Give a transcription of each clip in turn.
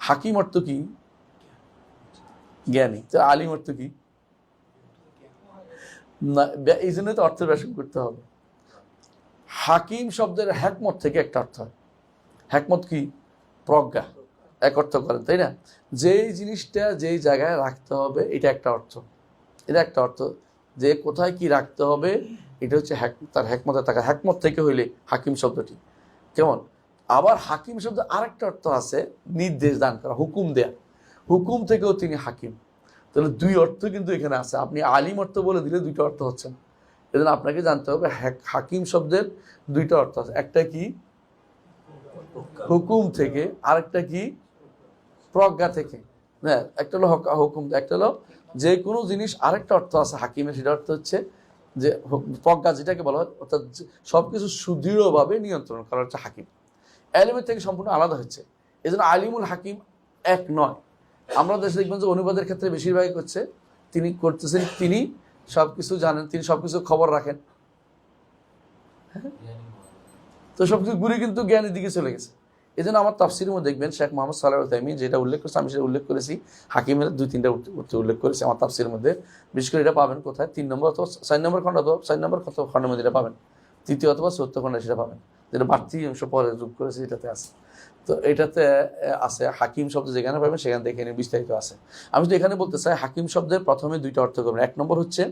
হাকিম অর্থ কি? জ্ঞানী। তো আলিম অর্থ কি? না এই জন্যই তো অর্থের ব্যাসন করতে হবে। হাকিম শব্দের হ্যাকমত থেকে একটা অর্থ হয়। হ্যাকমত কি? প্রজ্ঞা। এক অর্থ করেন, তাই না? যেই জিনিসটা যেই জায়গায় রাখতে হবে, এটা একটা অর্থ। এটা একটা অর্থ যে কোথায় কি রাখতে হবে, এটা হচ্ছে হ্যাক তার হ্যাকমতে থাকা হ্যাকমত থেকে হইলে হাকিম শব্দটি। কেমন? আবার হাকিম শব্দ আরেকটা অর্থ আছে, নির্দেশ দান করা, হুকুম দেয়া। হুকুম থেকেও তিনি হাকিম। তাহলে দুই অর্থ কিন্তু এখানে আছে। আপনি আলিম অর্থ বলে দিলে দুইটা অর্থ হচ্ছে না। এজন্য আপনাকে জানতে হবে হাকিম শব্দের দুইটা অর্থ আছে। একটা কি? হুকুম থেকে। আরেকটা কি? প্রজ্ঞা থেকে। হ্যাঁ একটা হলো হক- হুকুম একটা হলো যে কোনো জিনিস আরেকটা অর্থ আছে হাকিমের, সেটা অর্থ হচ্ছে যে প্রজ্ঞা যেটাকে বলা হয়, অর্থাৎ যে সবকিছু সুদৃঢ়ভাবে নিয়ন্ত্রণ করা হচ্ছে হাকিম। এলিমের থেকে সম্পূর্ণ আলাদা হচ্ছে এই জন্য আলিমুল হাকিম এক নয়। আমরা দেশে দেখবেন যে অনুবাদের ক্ষেত্রে বেশিরভাগই করছে তিনি করতেছেন, তিনি সব কিছু জানেন, তিনি সব কিছু খবর রাখেন। তো সব কিছু ঘুরে কিন্তু জ্ঞানের দিকে চলে গেছে। এই জন্য আমার তাফসিরের মধ্যে দেখবেন শেখ মোহাম্মদ সাল্লাহ তাইমি যেটা উল্লেখ করছে, আমি সেটা উল্লেখ করেছি, হাকিমের দুই, তিনটা উল্লেখ করেছি আমার তাফসিরের মধ্যে। বিশেষ করে এটা পাবেন কোথায়? তিন নম্বর অথবা চার নম্বর খণ্ড অথবা চার নম্বর কত খণ্ডের মধ্যে এটা পাবেন। তৃতীয় অথবা চতুর্থ খণ্ডে সেটা পাবেন। যেটা বাড়তি অংশ পরে যোগ করেছে, এটাতে আছে। তো এটাতে আছে হাকিম শব্দ যেখানে পাবেন, সেখান থেকে নিন বিস্তারিত আছে। আমি তো এখানে বলতে চাই, হাকিম শব্দের প্রথমে দুইটা অর্থ করবেন। এক নম্বর হচ্ছে,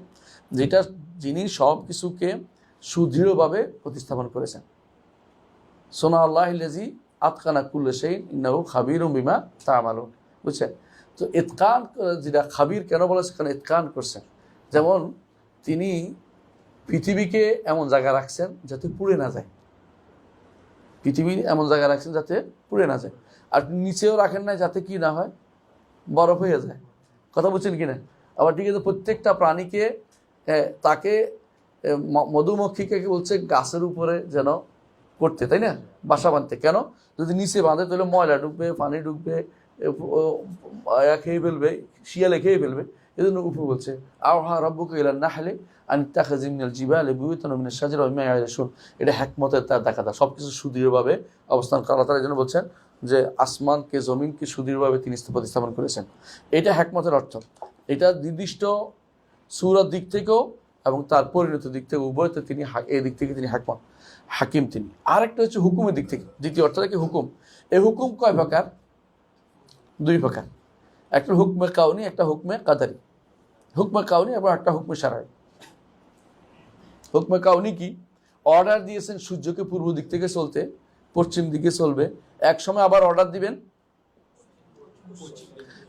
যেটা যিনি সব কিছুকে সুদৃঢ়ভাবে প্রতিস্থাপন করেছেন। সোনা আল্লাহ লেজি আতকানা কুল্লে সেই ইন্নাহু খাবির বিমা তা আমালুন বুঝছেন? তো ইতকান যেটা খাবির কেন বলা হচ্ছে কারণ ইতকান করছেন। যেমন, তিনি পৃথিবীকে এমন জায়গা রাখছেন যাতে পুড়ে না যায়। পৃথিবী এমন জায়গায় রাখছেন যাতে পুড়ে না যায়। আর নিচেও রাখেন না যাতে কি না হয়, বরফ হয়ে যায়। কথা বলছেন কি না? আবার ঠিক আছে, প্রত্যেকটা প্রাণীকে তাকে মধুমক্ষীকে বলছে, গাছের উপরে যেন করতে, তাই না? বাসা বাঁধতে। কেন? যদি নিচে বাঁধে, তাহলে ময়লা ঢুকবে, পানি ঢুকবে খেয়ে ফেলবে, শিয়ালে খেয়ে ফেলবে। এই জন্য উপর বলছে আহা রব্বুকে এলার না হলে আনি তাকে জিমিনাল জিবালে বিবেতন মিনের সাজের শুন এটা হ্যাকমতের তার দেখা যায়। সব কিছু সুদৃঢ়ভাবে অবস্থান করা। তারা জন্য বলছেন যে, আসমানকে, জমিনকে সুদৃঢ়ভাবে তিনি প্রতিস্থাপন করেছেন। এটা হ্যাকমতের অর্থ। এটা নির্দিষ্ট সুরার দিক থেকেও এবং তার পরিণত দিক থেকে উভয়তে তিনি এই দিক থেকে তিনি হ্যাকমত হাকিম তিনি। আরেকটা হচ্ছে হুকুমের দিক থেকে। দ্বিতীয় অর্থটা কি? হুকুম। এই হুকুম কয় প্রকার? দুই প্রকার। একটা হুকমে কাউনি, একটা হুকমে কাদারি। হুকমে কাউনি, আবার একটা হুকমে সারাই। হুকমে কাউনি কি? অর্ডার দিয়েছেন সূর্যকে পূর্ব দিক থেকে চলতে, পশ্চিম দিকে চলবে। এক সময় আবার অর্ডার দিবেন?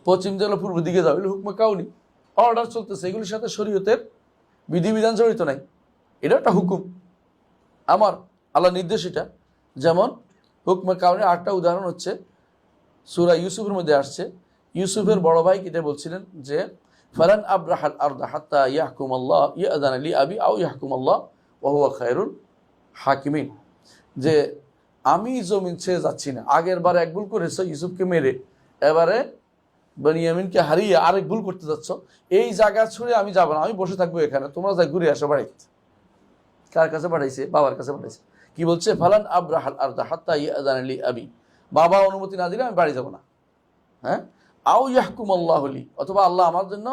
পশ্চিম দিকে পূর্ব দিকে যাবে। হুকমে কাউনি। অর্ডার চলতেছে, এগুলির সাথে শরীয়তের বিধিবিধান জড়িত নাই। এটা একটা হুকুম। আমার আল্লাহ নির্দেশ এটা। যেমন হুকমে কাউনের আটটা উদাহরণ হচ্ছে, সুরা ইউসুফের মধ্যে আসছে। ইউসুফের বড় ভাই কিটা বলছিলেন? যে ফারান আব্রাহাল আরদা হাত্তা ইয়াহকুম আল্লাহ ইয়াদান আলী আবি আউ ইয়াহকুম আল্লাহ ওহুয়া খায়রুল হাকিমিন। যে আমি জমিন ছেড়ে যাচ্ছি না। আগের বার এক ভুল করেছ, ইউসুফকে মেরে। এবারে বেনিয়ামিনকে হারিয়ে আরেক ভুল করতে যাচ্ছ। এই জায়গা ছুড়ে আমি যাব না। আমি বসে থাকব এখানে। তোমরা যাই ঘুরে আসো বাড়িতে কার কাছে পাঠাইছে? বাবার কাছে পাঠাইছে। কি বলছে? ফালান আব্রাহাল আরদা হাত্তা ইয়াদান আলী আবি। বাবা অনুমতি না দিলে আমি বাড়ি যাব না। হ্যাঁ? আও ইয়াহকুম আল্লাহ আলী অথবা আল্লাহ আমার জন্য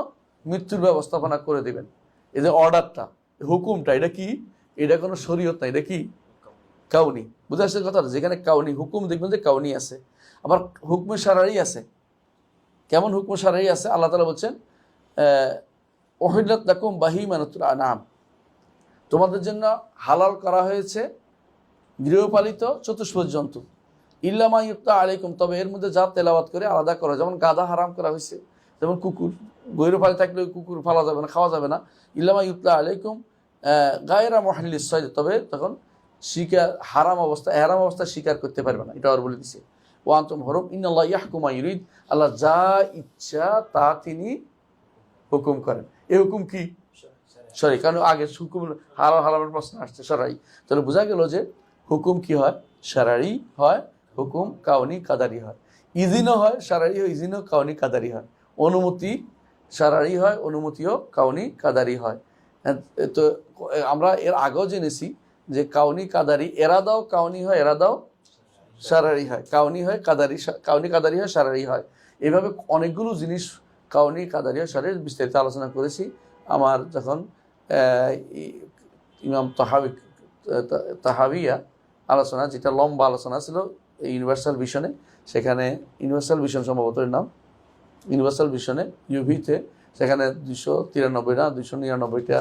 মৃত্যুর ব্যবস্থাপনা করে দেবেন। এই যে অর্ডারটা হুকুমটা, এটা কি? এটা কোনো শরীয়ত না, এটা কি? কাউনি। বুঝে আসছে কথা যেখানে কাউনি, হুকুম দেখবেন যে কাউনি আছে। আবার হুকমে সারারি আছে। কেমন হুকম সারারি আছে? আল্লাহ তালা বলছেন ওহিল্লাত লাকুম বাহি মানতুল আনাম তোমাদের জন্য হালাল করা হয়েছে গৃহপালিত চতুষ্পদ জন্তু। ইল্লামা ইউক্তা আলাইকুম, তবে এর মধ্যে যা তেলাওয়াত করে আলাদা করা, যেমন গাদা হারাম করা হয়েছে, যেমন কুকুর গৃহপালি থাকলে ওই কুকুর ফালা যাবে না, খাওয়া যাবে না। ইল্লামা ইউক্তা আলাইকুম গায়েরা মহাল্লি সৈদ তবে তখন শিকার, হারাম অবস্থা হারাম অবস্থা স্বীকার করতে পারবে না, এটা আর বলে দিছে। ও আন্তম হরম ইন্নআল্লাহ ইয়াহকুমা ইউরিদ, আল্লাহ যা ইচ্ছা তা তিনি হুকুম করেন। এই হুকুম কি? সরি, কারণ আগে হুকুম হারাম হারামের প্রশ্ন আসছে, সরাই। তাহলে বোঝা গেল যে হুকুম কি হয়? সারারি হয় হুকুম কাউনি কাদারি হয়। ইজিনও হয় সারারি হয় ইজিনও কাউনি কাদারি হয়। অনুমতি সারারি হয় অনুমতিও কাউনি কাদারি হয়। হ্যাঁ, তো আমরা এর আগেও জেনেছি যে কাউনি কাদারি এরাদাও কাউনি হয় এরাদাও সারারি হয়। কাউনি হয় কাদারি কাউনি কাদারি হয় সারারি হয়। এভাবে অনেকগুলো জিনিস কাউনি কাদারি হয় সারারি বিস্তারিত আলোচনা করেছি। আমার যখন ইমাম তাহাবি তাহাবিয়া আলোচনা যেটা লম্বা আলোচনা ছিল ইউনিভার্সাল ভিশনে সেখানে ইউনিভার্সাল ভিশন সম্ভবত এর নাম ইউনিভার্সাল ভিশনে ইউভিতে সেখানে দুশো তিরানব্বই না, দুইশো নিরানব্বইটা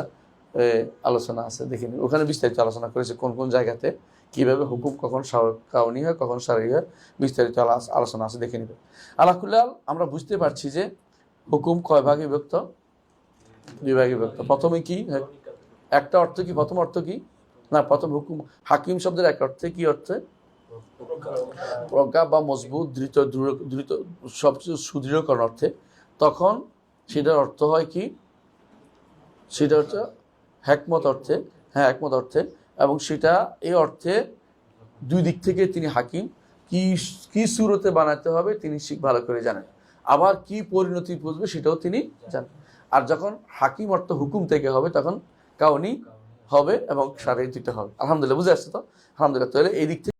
আলোচনা আছে দেখিনি ওখানে বিস্তারিত আলোচনা করেছে কোন কোন জায়গাতে, কীভাবে হুকুম কখন কাউনি হয়, কখন সারি হয়, বিস্তারিত আলা- আলোচনা আছে, দেখে নিবে আলাকুল্লাল, আমরা বুঝতে পারছি যে হুকুম কয় ভাগে বিভক্ত? দুই ভাগে বিভক্ত। প্রথমে কি? একটা অর্থ কি? প্রথম অর্থ কি? না, প্রথম হুকুম, হাকিম শব্দের এক অর্থে কি অর্থে? প্রজ্ঞা বা মজবুত দ্রুত দৃঢ়- সবচেয়ে সুদৃঢ়করণ অর্থে, তখন সেটার অর্থ হয় কি? সেটা হচ্ছে হ্যাকমত অর্থে হ্যাঁ একমত অর্থে, এবং সেটা এই অর্থে দুই দিক থেকে তিনি হাকিম। কি কি সুরতে বানাতে হবে তিনি শিখ ভালো করে জানেন। আবার কি পরিণতি বুঝবে সেটাও তিনি জানেন। আর যখন হাকিম অর্থ হুকুম থেকে হবে, তখন কাউনি হবে এবং সারাই দিতে হবে। আলহামদুলিল্লাহ, বুঝে আসছে তো? আলহামদুলিল্লাহ, তাহলে এই দিক থেকে